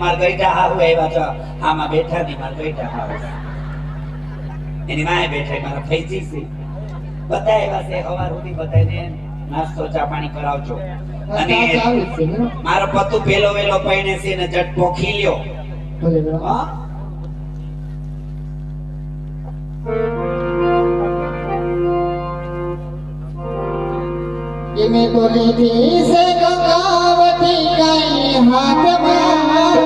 માર ગઈઢા આવ્યા છો આમાં બેઠા ની માર ગઈઢા એની માય બેઠા મારા ફૈજી છે. બધા એવા છે હવાર સુધી બધાને નાસ્તો ચા પાણી કરાવજો. અને મારો પતુ પેલો વેલો પૈણે છે ને જટ પોખી લ્યો હા? એને બોલી લીધી સે ગંગાવતી કઈ હાથમાં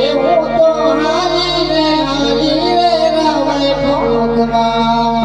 એવું તો હાલી રે હાલી રે રવાય ભોગમાં.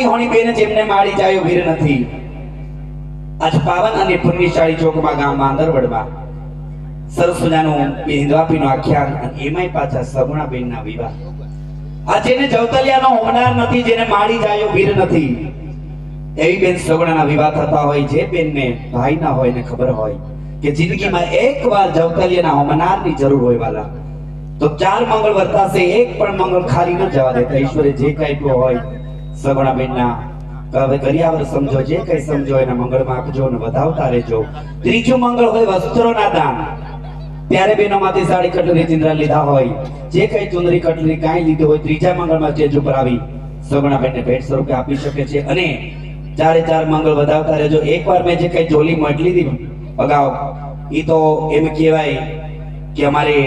વીરા હોણી બેન જેમને માળી જાયો વીર નથી. આજ પાવન અને પુણ્યશાળી ચોકમાં ગામમાં અંદરવડમાં સરસુજાનું આખ્યાન અને એમાંય પાછા સગુણાબેનના વિવાહ. આ જેને જવતલિયાનો હોમનાર નથી, જેને માળી જાયો વીર નથી. એવી બેન સગુણાના વિવાહ થતા હોય, જે બેનને ભાઈ ના હોય ને ખબર હોય કે જિંદગીમાં એકવાર જવતલિયાના હોમનારની જરૂર હોય વાલા. તો ચાર મંગળ વર્તાશે, એક પણ મંગળ ખાલી ન જવા દેતા. ઈશ્વરે જે કઈ હોય સગુણા બેનના હવે કરિયાવર સમજો, જે કઈ સમજો એના મંગળમાં આપજો અને વધાવતા રહેજો. ત્રીજું મંગળ હોય વસ્ત્રોના દાન. ત્યારે બેનોમાંથી સાડી કટલી ચિંદ્રા લીધા હોય. જે કઈ ચુંદરી કટલી કાંઈ લીધી હોય, ત્રીજા મંગળમાં સ્ટેજ ઉપર આવી સગુણાબેનને ભેટ સ્વરૂપે આપી શકે છે. અને ચારે ચાર મંગળ વધાવતા રહેજો. એકવાર મેં જે કઈ જોલી મોકલી લીધી અગાઉ એ તો એમ કહેવાય કે અમારે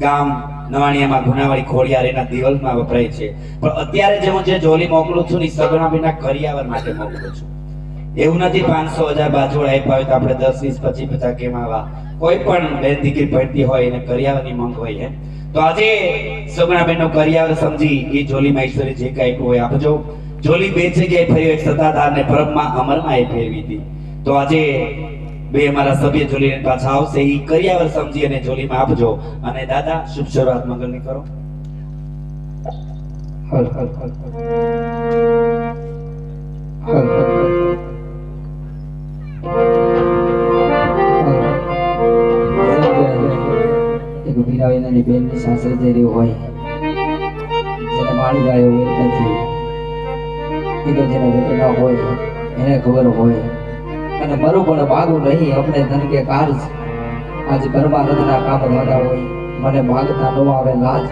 ગામ નવાણિયામાં ગુનાવાળી ખોડિયાર એના દિવસમાં વપરાય છે. પણ અત્યારે જે હું જે જોલી મોકલું છું ને ઈ સગુણાબેનના કરિયાવર માટે મોકલું છું. એવું નથી પાંચસો હજાર બાજુ આપ્યા હોય તો આપણે દસ, વીસ, પચીસ, પચાસ કેમ આવા કોઈ પણ બેન દીકરી ભણતી હોય એને કરિયાવરની માંગ હોય એમ. તો આજે સગુણાબેન નો કરિયાવર સમજી એ જોલીમાં ઈશ્વરે જે કઈ હોય. આપજો જોલી બે જગ્યાએ ફરી એક સત્તાધાર ને પરમમાં અમરમાં એ ફેરવી હતી. તો આજે બે અમારા સભ્ય જોલીને પાછા આવશે. એ કર્યાવર સમજી અને જોલીમાં આપજો. અને દાદા, શુભ શરૂઆત મંગળની કરો. હોય. જેને નથી. એ જેને હોય, એને ખબર હોય. અને મારું પણ માગું નહીં, અમને ધન કે કાર્જ આજ પરમાનંદના કામ ધંધા હોય, મને માગતા નો આવે લાજ.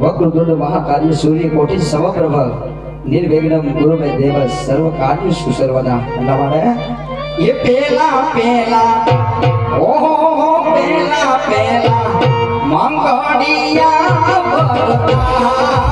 વક્રતુંડ મહાકાર્ય સૂર્ય કોટી સમપ્રભ નિર્વિઘ્નમ ગુરુ મે દેવ સર્વ કાર્ય સુસર્વદા. એટલા એ પેલા પેલા, ઓહો પેલા પેલા મંગળિયા બરતાય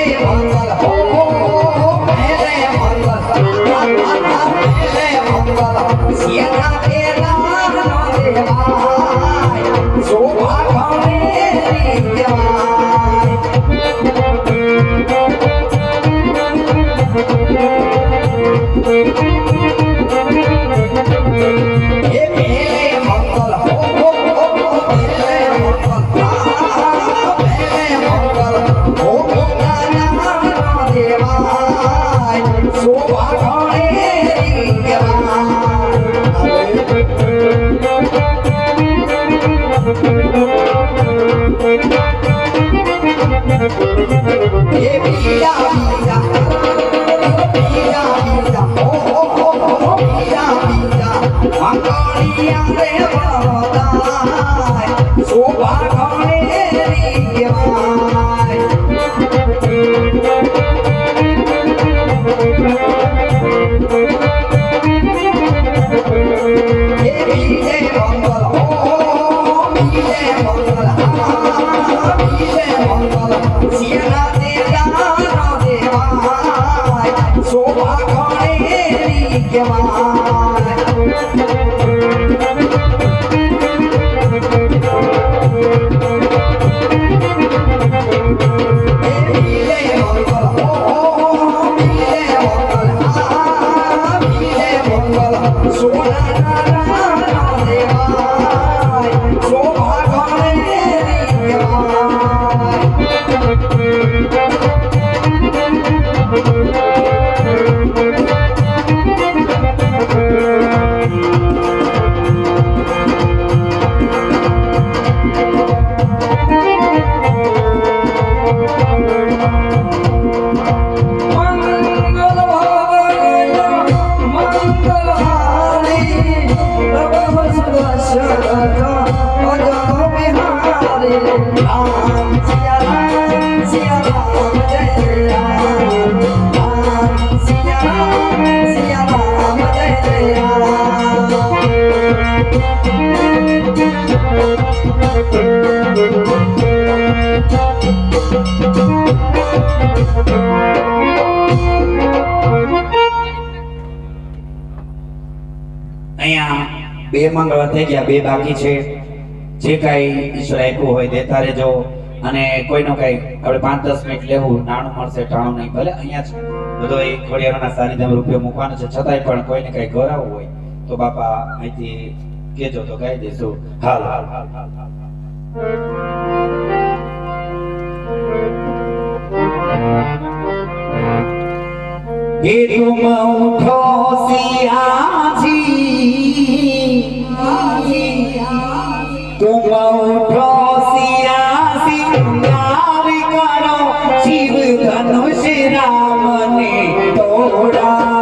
એ અહીંયા બે મંગળ થઈ ગયા, બે બાકી છે. જે કાંઈ ઈશ્વર આપ્યું હોય દેતા રહેજો અને કોઈનો કઈ આપણે પાંચ દસ મિનિટ લેવું, નાણું મળશે, ટાણું નહીં, ભલે અહીંયા છે બધો એ ખોડિયારોના સાનિધ્યમાં રૂપિયો મૂકવાનો છે. છતાંય પણ કોઈને કઈ ગૌરવ હોય, તો બાપા અહીંથી કેજો તો કહી દેશું હાલ હાલ હાલ હાલ હાલ. એ તુમ ઉઠો સિયાજી તુમ ઉઠો સિયાસી પ્યાર કરો. શિવ ધનુષ રામને તોડા.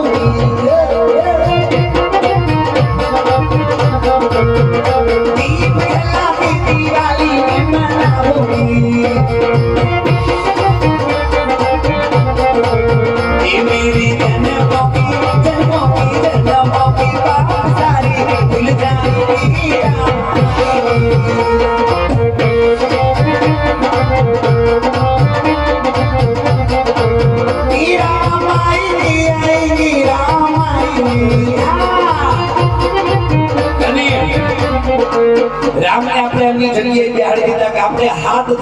Oh.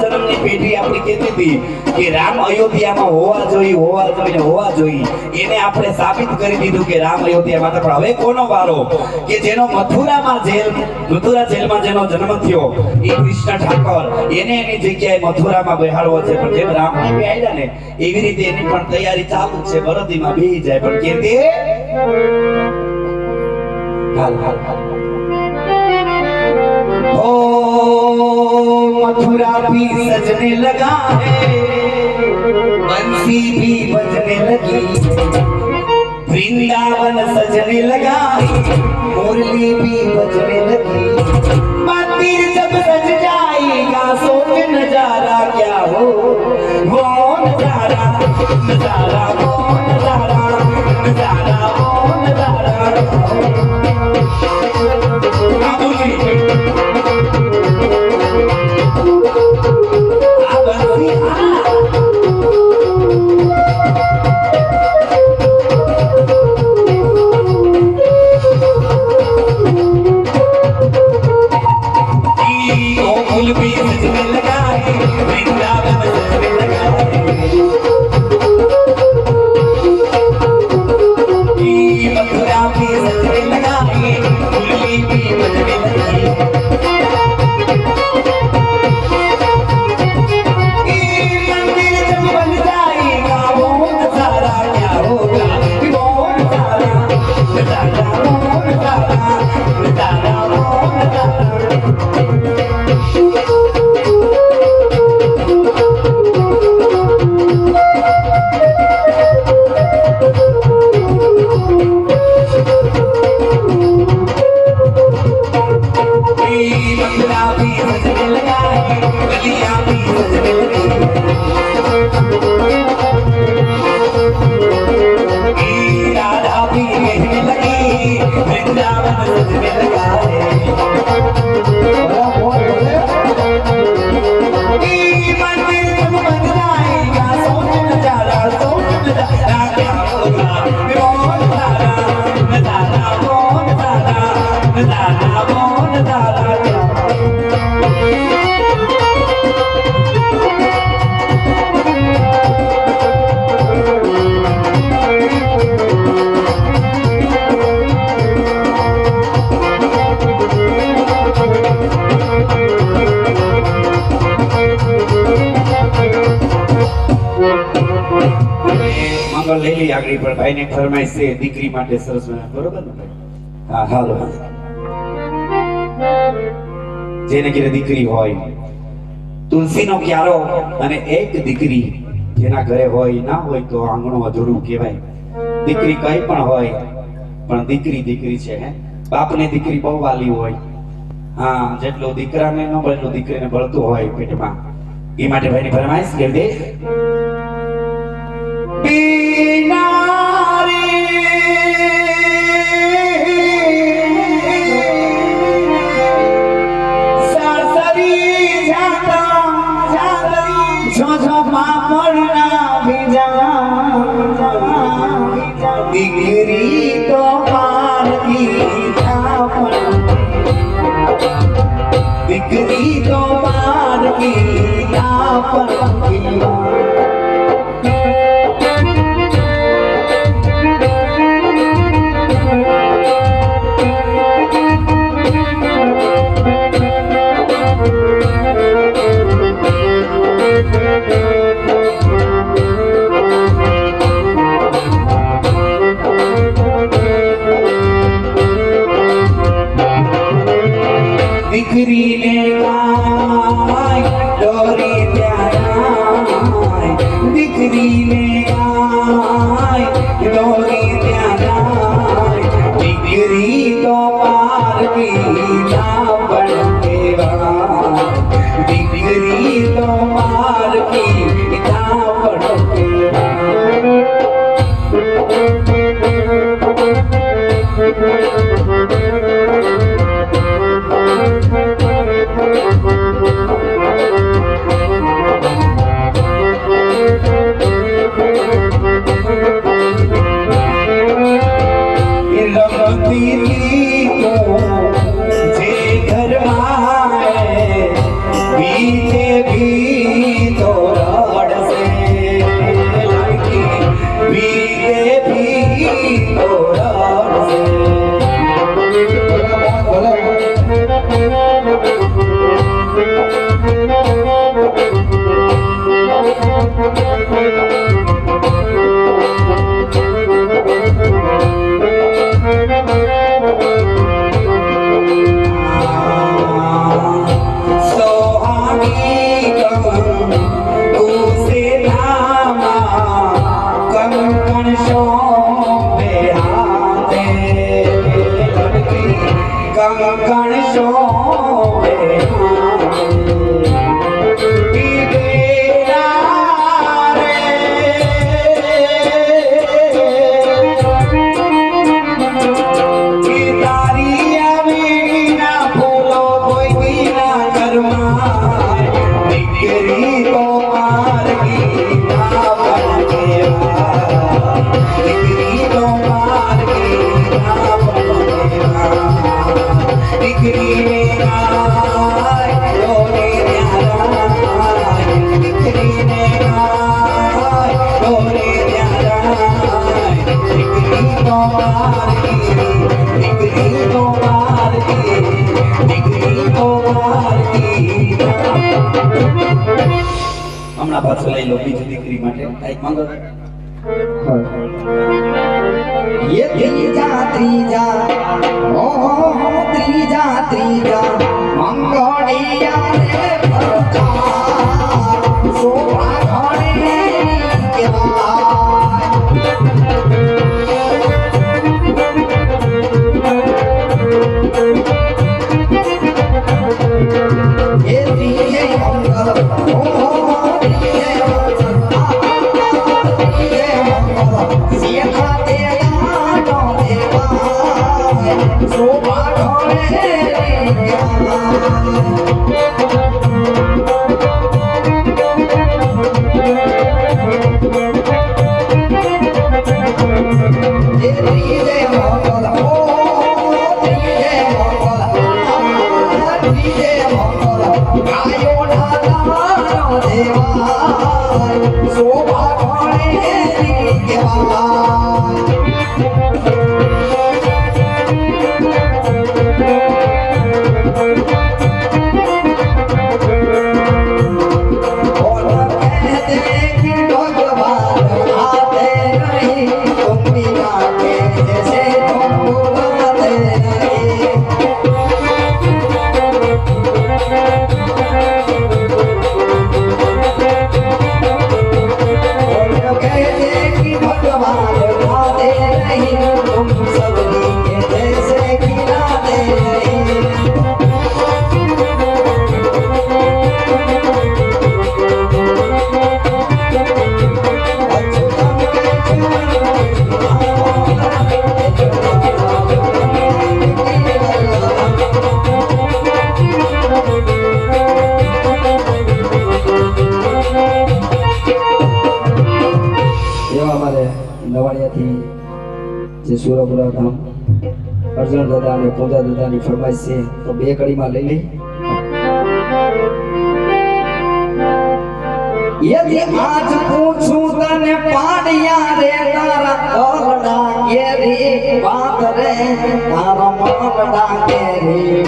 જન્મની પેઢી આપણી કહેતી હતી કે રામ અયોધ્યામાં હોવા જોઈએ હોવા જોઈએ હોવા જોઈએ. એને આપણે સાબિત કરી દીધું કે રામ અયોધ્યામાં પણ હવે કોનો વારો? કે જેનો મથુરામાં જેલ, મથુરા જેલમાં જેનો જન્મ થયો, એ કૃષ્ણ ઠાકોર. એને એની જગ્યાએ મથુરામાં બેહાડવો છે. પણ જેમ રામને બેહાડ્યા ને, એવી રીતે એની પણ તૈયારી ચાલુ છે. બરોદીમાં બેહી જાય. પણ કે હાલ હાલ હાલ. मथुरा भी सजने लगा है। बंसी भी बजने लगी। वृंदावन सजने लगा है। मुरली भी बजने लगी। मंदिर जब सज जाएगा, सोच नज़ारा क्या हो? वो नज़ारा? नज़ारा वो नज़ारा? नज़ारा वो नज़ारा? આગળ પણ ભાઈને ફરમાઈશ છે, દીકરી માટે સરસ બરોબર ને ભાઈ? હા, હાલો. જેને ઘરે દીકરી હોય, તુલસીનો ક્યારો અને એક દીકરી જેના ઘરે હોય, ના હોય તો આંગણું અધૂરું કહેવાય. દીકરી કઈ પણ હોય, પણ દીકરી દીકરી છે, હે? બાપને દીકરી બહુ વાલી હોય. હા, જેટલું દીકરાને ન બળે એટલું દીકરીને બળતું હોય પેટમાં. એ માટે ભાઈની ફરમાઈશ કે દે દીકરી તો પાર કી Thank you. હમણાં પાછું લઈ લો બીજી દીકરી માટે. કંઈક માંગો ત્રીજા ત્રીજા ત્રીજા ત્રીજા. દેવાય શોભા કોણે કેવાય અર્જુન દાદા અને પૂજા દાદાની ફરમાઈશ છે તો બે કડીમાં લઈ લઈ યદિ આજ પૂછું તને પાડિયા રે તારા ઓરડા કેરી વાત રે તારા મોરડા કેરી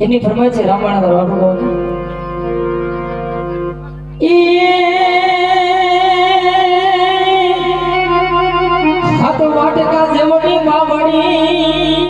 એની ફરમાય છે રામાયણ